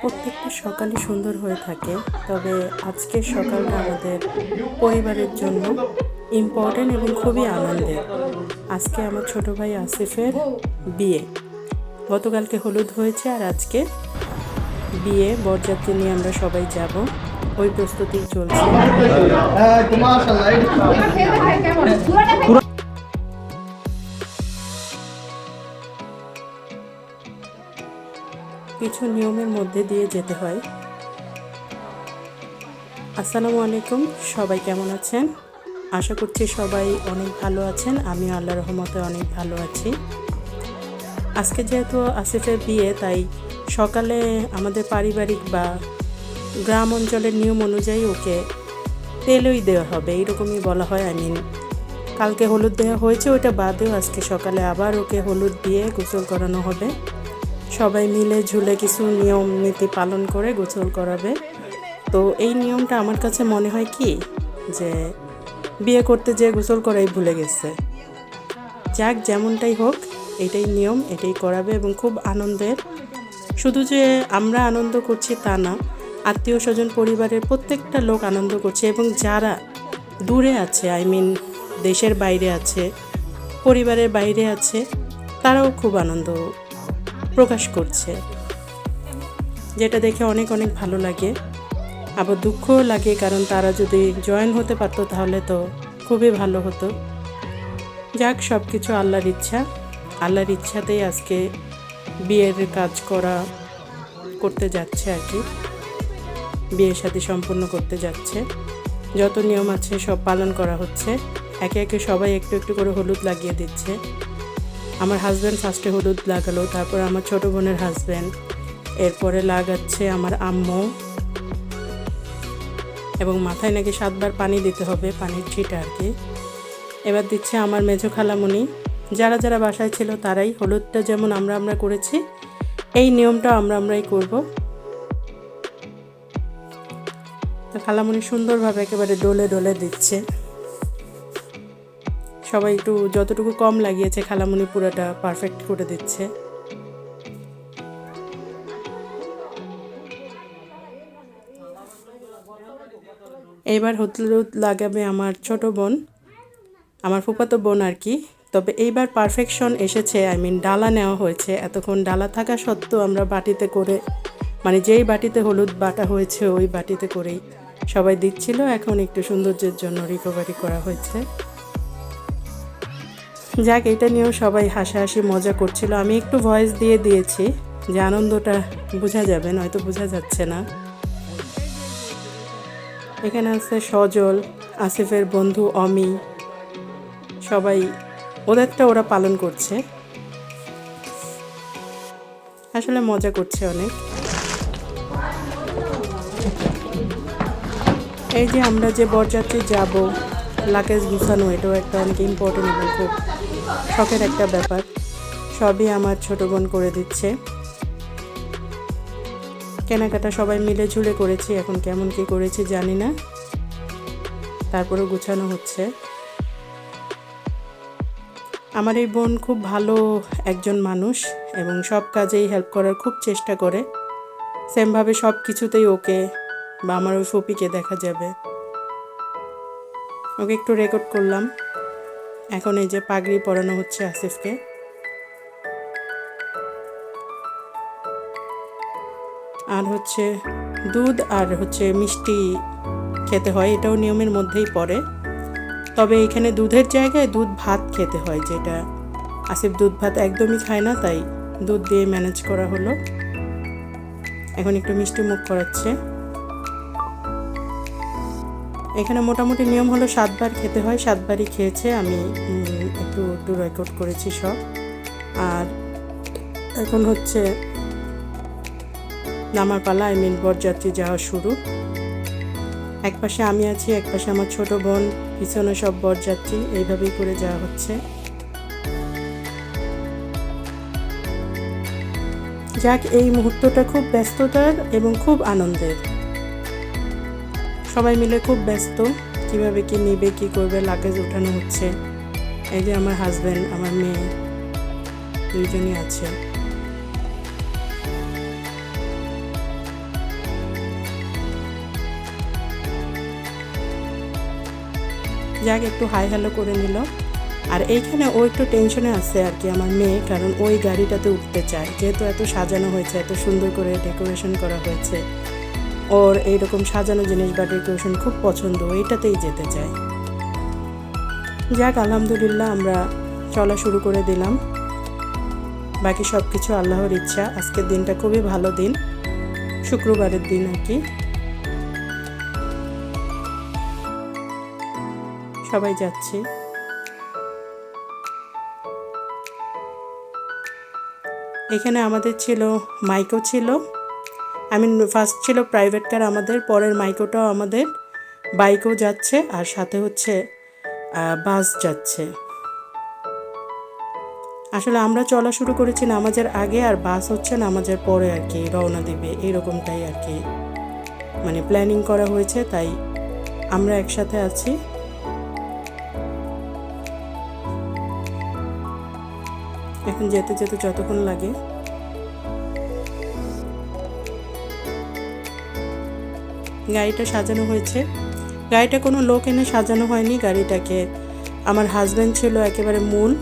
প্রত্যেকটা সকালই সুন্দর হয়ে থাকে। তবে আজকের সকালটা আমাদের পরিবারের জন্য ইম্পর্টেন্ট এবং খুবই আনন্দের। আজকে আমার ছোট ভাই আসিফের বিয়ে। গতকালকে হলুদ হয়েছে আর আজকে বিয়ে বরযাত্রী নিয়ে আমরা সবাই যাব। ওই প্রস্তুতি চলছে। কিছু নিয়মের মধ্যে দিয়ে যেতে হয়। আসসালামু আলাইকুম, সবাই কেমন আছেন? আশা করছি সবাই অনেক ভালো আছেন আমি আল্লাহ রহমতে অনেক ভালো আছি। আজকে যেহেতু আসিফের বিয়ে, তাই সকালে আমাদের পারিবারিক বা গ্রাম অঞ্চলের নিয়ম অনুযায়ী ওকে তেলই দেওয়া হবে, এইরকমই বলা হয়, আই মিন কালকে হলুদ দেওয়া হয়েছে, ওইটা বাদেও আজকে সকালে আবার ওকে হলুদ দিয়ে গোসল করানো হবে। সবাই মিলে ঝুলে কিছু নিয়ম নীতি পালন করে গোসল করাবে। তো এই নিয়মটা আমার কাছে মনে হয় কি? যে বিয়ে করতে যে গোসল করাই ভুলে গেছে। যাক, যেমনটাই হোক, এটাই নিয়ম, এটাই করাবে এবং খুব আনন্দের। শুধু যে আমরা আনন্দ করছি তা না, আত্মীয় স্বজন, পরিবারের প্রত্যেকটা লোক আনন্দ করছে এবং যারা দূরে আছে, আই মিন দেশের বাইরে আছে, পরিবারের বাইরে আছে, তারাও খুব আনন্দ প্রকাশ করছে। যেটা দেখে অনেক অনেক ভালো লাগে। আবার দুঃখও লাগে, কারণ তারা যদি জয়েন হতে পারতো তাহলে তো খুবই ভালো হতো। যাক সব কিছু আল্লাহর ইচ্ছা। আল্লাহর ইচ্ছাতেই আজকে বিয়ের কাজ করা, করতে যাচ্ছে আর কি। বিয়ের সাথে সম্পূর্ণ করতে যাচ্ছে। যত নিয়ম আছে সব পালন করা হচ্ছে। একে একে সবাই একটু একটু করে হলুদ লাগিয়ে দিচ্ছে। আমার হাজব্যান্ড ফার্স্টে হলুদ লাগালো, তারপর আমার ছোট বোনের হাজব্যান্ড এরপরে লাগাচ্ছে আমার আম্মু। এবং মাথায় নাকি সাতবার পানি দিতে হবে, পানির ছিটা আর কি। এবার দিচ্ছে আমার মেজো খালামণি যারা যারা বাসায় ছিল তারাই হলুদটা যেমন আমরা আমরা করেছি, এই নিয়মটা আমরা আমরাই করব। তো খালামণি সুন্দরভাবে একেবারে ডলে ডলে দিচ্ছে। সবাই একটু যতটুকু কম লাগিয়েছে, খালামুনি পুরোটা পারফেক্ট করে দিচ্ছে। এইবার হলুদ লাগাবে আমার ছোট বোন, আমার ফুপাতো বোন আর কি। তবে এইবার পারফেকশন এসেছে আই মিন ডালা নেওয়া হয়েছে। এতক্ষণ ডালা থাকা সত্ত্বেও আমরা বাটিতে করে মানে যেই বাটিতে হলুদ বাটা হয়েছে, ওই বাটিতে করেই সবাই দিচ্ছিল। এখন একটু সৌন্দর্যের জন্য রিকভারি করা হয়েছে। যাক, এটা নিয়েও সবাই হাসাহাসি, মজা করছিল। আমি একটু ভয়েস দিয়ে দিয়েছি যে আনন্দটা বোঝা যাবে, নয়তো বোঝা যাচ্ছে না। এখানে আছে সজল, আসিফের বন্ধু অমি। সবাই, ওদেরটা ওরা পালন করছে। আসলে মজা করছে অনেক। এই যে আমরা যে বরযাত্রী যাব লাকেজ গুছানো, এটাও একটা অনেক ইম্পর্টেন্ট খুব শখের একটা ব্যাপার। সবই আমার ছোট বোন করে দিচ্ছে। কেনাকাটা সবাই মিলে ঝুলে করেছি, এখন কেমন কি করেছি জানি না। তারপরেও গুছানো হচ্ছে। আমার এই বোন খুব ভালো একজন মানুষ এবং সব কাজেই হেল্প করার খুব চেষ্টা করে। সেমভাবে সব কিছুতেই ওকে বা আমার ওই ফপিকে দেখা যাবে। ওকে একটু রেকর্ড করলাম। এখন এই যে পাগড়ি পরানো হচ্ছে আসিফকে। আর হচ্ছে দুধ আর হচ্ছে মিষ্টি খেতে হয়, এটাও নিয়মের মধ্যেই পড়ে। তবে এখানে দুধের জায়গায় দুধ ভাত খেতে হয়, যেটা আসিফ দুধ ভাত একদমই খায় না, তাই দুধ দিয়ে ম্যানেজ করা হলো। এখন একটু মিষ্টি মুখ করাচ্ছে। এখানে মোটামুটি নিয়ম হলো সাতবার খেতে হয়, সাতবারই খেয়েছে, আমি একটু একটু রেকর্ড করেছি সব। আর এখন হচ্ছে নামার পালা আই মিন বরযাত্রী যাওয়া শুরু। এক পাশে আমি আছি, এক পাশে আমার ছোট বোন, পিছনে সব বরযাত্রী, এইভাবেই করে যাওয়া হচ্ছে। যাক, এই মুহূর্তটা খুব ব্যস্ততার এবং খুব আনন্দের। সবাই মিলে খুব ব্যস্ত, কীভাবে কি নেবে, কি করবে লাগেজ ওঠানো হচ্ছে। এই যে আমার হাজব্যান্ড আমার মেয়ে, দুইজনই আছে। যাক, একটু হাই হ্যালো করে নিল। আর এইখানে ও একটু টেনশনে আছে আর কি, আমার মেয়ে, কারণ ওই গাড়িটাতে উঠতে চায়। যেহেতু এত সাজানো হয়েছে, এত সুন্দর করে ডেকোরেশন করা হয়েছে। ওর এইরকম সাজানো জিনিস বা ডেকোরেশন খুব পছন্দ এইটাতেই যেতে চায়। যাক, আলহামদুলিল্লাহ আমরা চলা শুরু করে দিলাম। বাকি সব কিছু আল্লাহর ইচ্ছা, আজকের দিনটা খুবই ভালো দিন। শুক্রবারের দিন আর কি। সবাই যাচ্ছি। এখানে আমাদের ছিল মাইকো ছিল। আমি ফার্স্ট ছিল প্রাইভেট কার আমাদের, পরের মাইকোটাও আমাদের বাইকও যাচ্ছে, আর সাথে হচ্ছে বাস যাচ্ছে। আসলে আমরা চলা শুরু করেছি নামাজের আগে, আর বাস হচ্ছে নামাজের পরে আর কি, রওনা দিবে, এরকমটাই আর কি। মানে প্ল্যানিং করা হয়েছে, তাই আমরা একসাথে আছি। এখন যেতে যেতে যতক্ষণ লাগে। গাড়িটা সাজানো হয়েছে। গাড়িটা কোনো লোক এনে সাজানো হয়নি গাড়িটাকে। আমার হাজব্যান্ড ছিল একেবারে মূল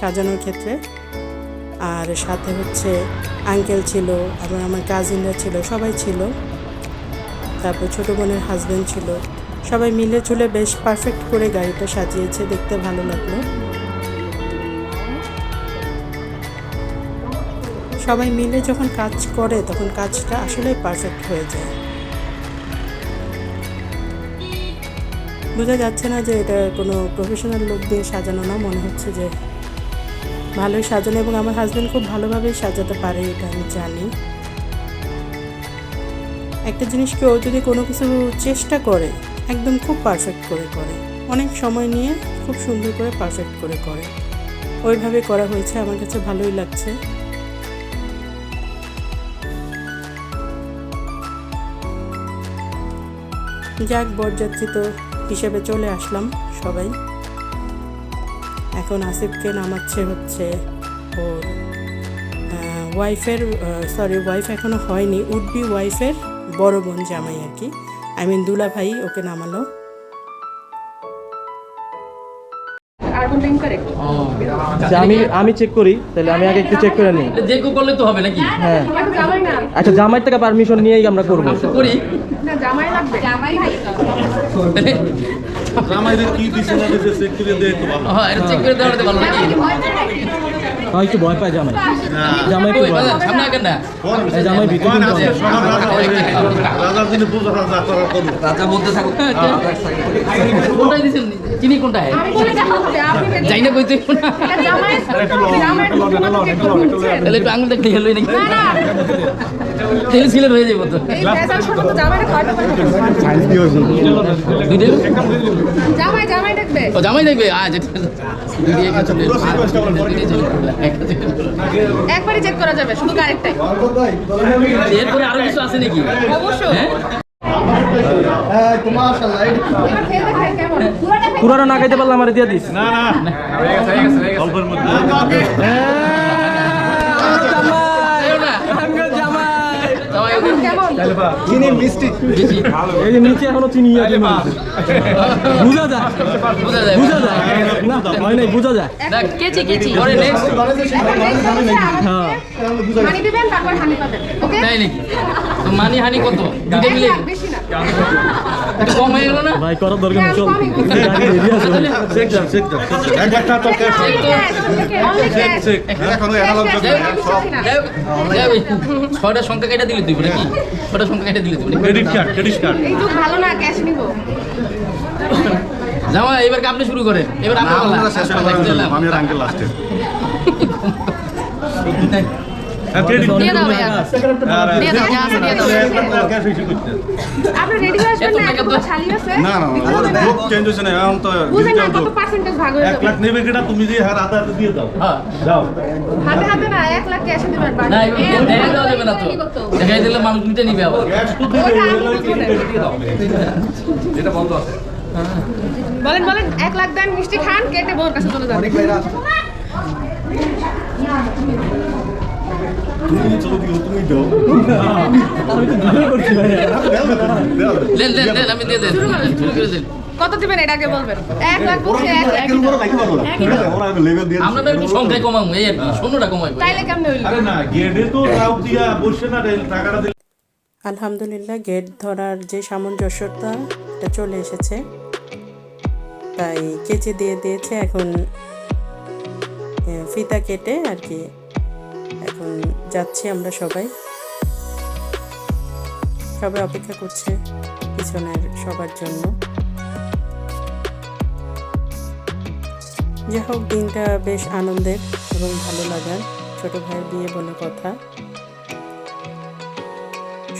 সাজানোর ক্ষেত্রে। আর সাথে হচ্ছে আঙ্কেল ছিল, আবার আমার কাজিনরা ছিল, সবাই ছিল। তারপর ছোটো বোনের হাজব্যান্ড ছিল। সবাই মিলে ঝুলে বেশ পারফেক্ট করে গাড়িটা সাজিয়েছে, দেখতে ভালো লাগল। সবাই মিলে যখন কাজ করে, তখন কাজটা আসলেই পারফেক্ট হয়ে যায়। বোঝা যাচ্ছে না যে এটা কোনো প্রফেশনাল লোক দিয়ে সাজানো না, মনে হচ্ছে যে ভালোই সাজানো এবং আমার হাজব্যান্ড খুব ভালোভাবেই সাজাতে পারে এটা আমি জানি। একটা জিনিস কেউ যদি কোনো কিছু চেষ্টা করে, একদম খুব পারফেক্ট করে করে, অনেক সময় নিয়ে খুব সুন্দর করে পারফেক্ট করে করে, ওইভাবে করা হয়েছে, আমার কাছে ভালোই লাগছে। যাক, বরযাত্রী তো হিসেবে চলে আসলাম সবাই। এখন আসিফকে নামাচ্ছে হচ্ছে ওর ওয়াইফের সরি ওয়াইফ এখনও হয়নি উড বি ওয়াইফের বড় বোন জামাই আর কি। আই মিন দুলা ভাই ওকে নামালো। আমি আমি চেক করি তাহলে আমি আগে একটু চেক করে নিই। যে কেউ করলে তো হবে নাকি? হ্যাঁ। জামাই আচ্ছা জামাইয়ের থেকে পারমিশন নিয়েই আমরা করব। করি। জামাই জামাই চেক করে একটু চেক ভয় পায় জামাই। জামাই একটু ভয় বাজার, সামনে আঁকেন না। এই জামাই ভিতরে কিন্তু অনেক। রাজার দিনে বুঝা রাজা করা করব কোনটাই দিছেন? চিনি কোনটা? যাই না কইতে তাহলে একটু আঙুল দেখতে গেলই নাকি? তেল সিলেট হয়ে যাব তো। জামাই দেখবে। চেক করা যাবে শুধু গাড়িটাই এরপরে আরও কিছু আছে নাকি? অবশ্যই। হ্যাঁ? কেমন। পুরানো না খাইতে পারলে আমার দিয়ে দিস। না না। অল্পের মধ্যে আরে না জামাই কেমন বেশি এই যে নিচে এখনও চিনি আছে বুঝা যায় বোঝা যায় বুঝা যায় না হয় নাই বুঝা যায় কেচি কেচি পরে নেক্সট হ্যাঁ মানি দিবেন তারপর হানি পাবেন ওকে তাই নাকি তো মানি হানি কত দুইটা মিলে বেশি না কম হয়ে গেল না ভাই করার দরকার নেই চল। চেক দাও দাও এক একটা তো এখনও অ্যানালগ সব ছয়টা সংখ্যা কেটে দিলে তুই নাকি ছয়টা সংখ্যা কেটে দিলে ক্রেডিট কার্ড ক্রেডিট কার্ড এই যুগ ভালো না ক্যাশ নিব। জামা এবার আপনি শুরু করেন। এবার আপনি আমরা শেষ করে আমি আর আঙ্কেল লাস্টে দিয়ে দাও দিয়ে দাও, যা আছে দিয়ে দাও। ক্যাশ ইস্যু করতে আপনি রেডি হয়ে আসবেন না? টাকা এখন আছে না না দিতে হবে চেঞ্জ হচ্ছে না এখন তো বুঝেন না কত পার্সেন্টেজ ভাগ হয়ে এক যাবে। লাখ নেবে কিনা তুমি দিয়ে হার হাতে দিয়ে দাও। হ্যাঁ দাও। হাতে হাতে না এক লাখ ক্যাশে দিবেন বাড়ি। না এবার এই যাবে না তো। কি করতে হবে? দেখাই দিলে মানুষ নিতে নিবে আবার। ক্যাশ তো ওটা আমি দিবে বুঝব না। বলেন বলেন এক লাখ দেন মিষ্টি খান কেটে বউর কাছে চলে যান। তুমি যদি তুমি দাও আমি তো ভিডিও করছি ভাই দেন। দেন দেন আমি দিয়ে দেন শুরু করে দেন। কত দিবেন এটা আগে বলবেন? এক লাখ বলছে এক লাখ একের উপরে রাখতে পারব না। ঠিক আছে লেভেল দিয়ে আমরা একটু সংখ্যায় কমাবো এই আর কি শূন্যটা কমাইবো তাইলে কেমনে হইল? আরে না গেটে তো রাউ দিয়া বসে না টাকাটা দিলে আলহামদুলিল্লাহ গেট ধরার যে সামঞ্জস্যতা এটা চলে এসেছে। তাই কেচে দিয়ে দিয়েছে এখন ফিতা কেটে আর কি এখন যাচ্ছি আমরা সবাই। সবাই অপেক্ষা করছে পিছনের সবার জন্য। যাই হোক, দিনটা বেশ আনন্দের এবং ভালো লাগার। ছোট ভাইয়ের বিয়ে বলে কথা।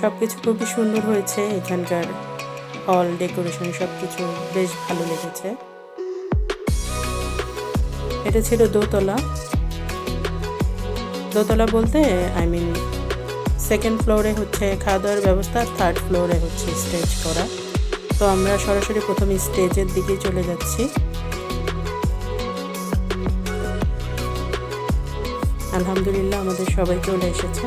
সব কিছু খুবই সুন্দর হয়েছে। এখানকার হল, ডেকোরেশন সব কিছু বেশ ভালো লেগেছে। এটা ছিল দোতলা। দোতলা বলতে আই মিন সেকেন্ড ফ্লোরে হচ্ছে খাওয়া দাওয়ার ব্যবস্থা থার্ড ফ্লোরে হচ্ছে স্টেজ করা। তো আমরা সরাসরি প্রথম স্টেজের দিকে চলে যাচ্ছি। আলহামদুলিল্লাহ, আমাদের সবাই চলে এসেছে।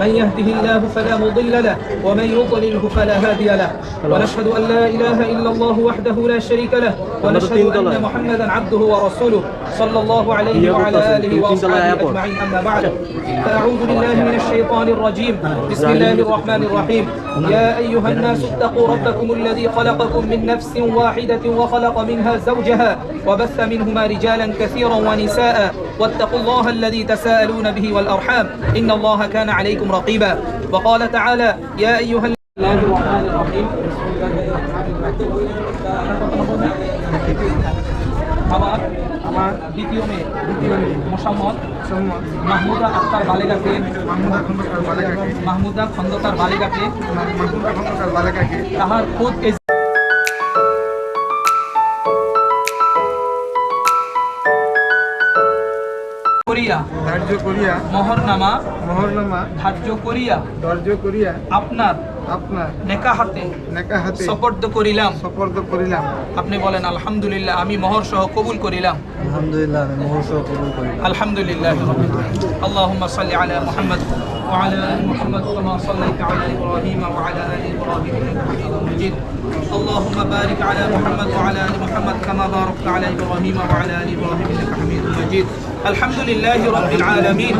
من يهده الله فلا مضل له ومن يضلله فلا هادي له. ونشهد أن لا إله إلا الله وحده لا شريك له ونشهد أن محمدا عبده ورسوله صلى الله عليه وعلى آله وأصحابه أجمعين أما بعد. فأعوذ بالله من الشيطان الرجيم. بسم الله الرحمن الرحيم. يا أيها الناس اتقوا ربكم الذي خلقكم من نفس واحدة وخلق منها زوجها وبث منهما رجالا كثيرا ونساء. واتقوا الله الذي تساءلون به والأرحام. إن الله كان عليكم رقيبا وقال تعالى يا ايها بسم الله الرحمن الرحيم আমার আমার দ্বিতীয় মেয়ে দ্বিতীয় মেয়ে মোসাম্মদ মাহমুদা আক্তার বালেগাকে মাহমুদা খন্দকার বালেগাকে মাহমুদা খন্দকার বালেগাকে মাহমুদা খন্দকার বালেগাকে তাহার খোদ এজ করিয়া ধার্য করিয়া মহরনামা মহরনামা ধার্য করিয়া ধার্য করিয়া আপনার আপনার নেকাহাতে নেকা হাতে সপর্দ করিলাম সপর্দ করিলাম আপনি বলেন আলহামদুলিল্লাহ আমি মোহর সহ কবুল করিলাম আলহামদুলিল্লাহ আমি মুহূর্ত কবুল করি الحمد لله رب العالمين اللهم صل على محمد وعلى ال محمد كما صليت على ابراهيم وعلى ال ابراهيم انك حميد مجيد اللهم بارك على محمد وعلى ال محمد كما باركت على ابراهيم وعلى ال ابراهيم انك حميد مجيد الحمد لله رب العالمين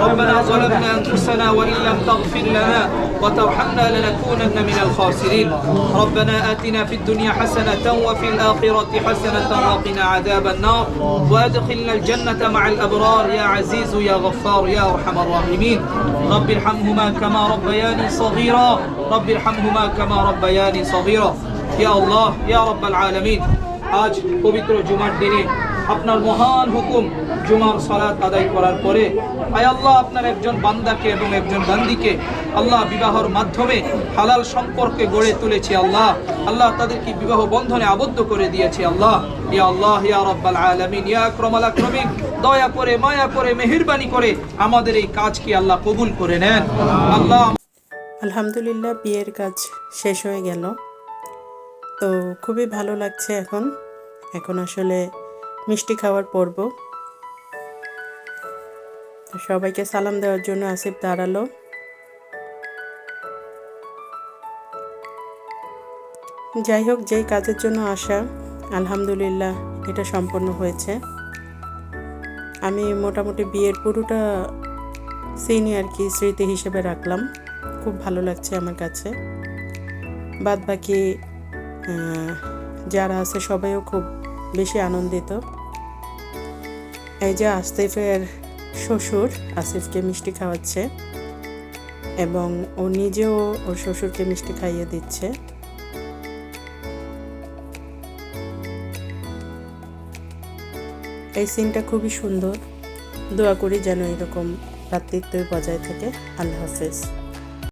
ربنا ظلمنا انفسنا وان لم تغفر لنا وترحمنا لنكونن من الخاسرين ربنا اتنا في الدنيا حسنه وفي الاخره حسنه وقنا عذاب النار وادخلنا الجنه مع الابرار يا عزيز يا غفار يا ارحم الراحمين رب ارحمهما كما ربياني صغيرا رب ارحمهما كما ربياني صغيرا يا الله يا رب العالمين আজ পবিত্র জুমার দিনে আপনার মহান হুকুম জুমার সালাত আদায় করার পরে, আয় আল্লাহ আপনার একজন বান্দাকে এবং একজন বান্দিকে আল্লাহ বিবাহর মাধ্যমে হালাল সম্পর্কে গড়ে তুলেছে আল্লাহ। আল্লাহ তাদেরকে বিবাহ বন্ধনে আবদ্ধ করে দিয়েছে আল্লাহ। ইয়া আল্লাহ, ইয়া রব্বাল আলামিন, ইয়া আকরামাল আকরামিন, দয়া করে, মায়া করে, মেহেরবানি করে আমাদের এই কাজকে আল্লাহ কবুল করে নেন। আল্লাহ আলহামদুলিল্লাহ, বিয়ের কাজ শেষ হয়ে গেল। তো খুবই ভালো লাগছে এখন। এখন আসলে মিষ্টি খাওয়ার পর্ব। সবাইকে সালাম দেওয়ার জন্য আসিফ দাঁড়াল। যাই হোক, যেই কাজের জন্য আসা, আলহামদুলিল্লাহ এটা সম্পন্ন হয়েছে। আমি মোটামুটি বিয়ের পুরোটা সিনই আর কি স্মৃতি হিসেবে রাখলাম। খুব ভালো লাগছে আমার কাছে। বাদ বাকি যারা আছে সবাইও খুব বেশি আনন্দিত। এই যে আসিফের শ্বশুর, আসিফকে মিষ্টি খাওয়াচ্ছে এবং ও নিজেও ওর শ্বশুরকে মিষ্টি খাইয়ে দিচ্ছে। এই সিনটা খুবই সুন্দর। দোয়া করি যেন এরকম ভ্রাতৃত্বই বজায় থাকে। আল্লাহ হাফেজ।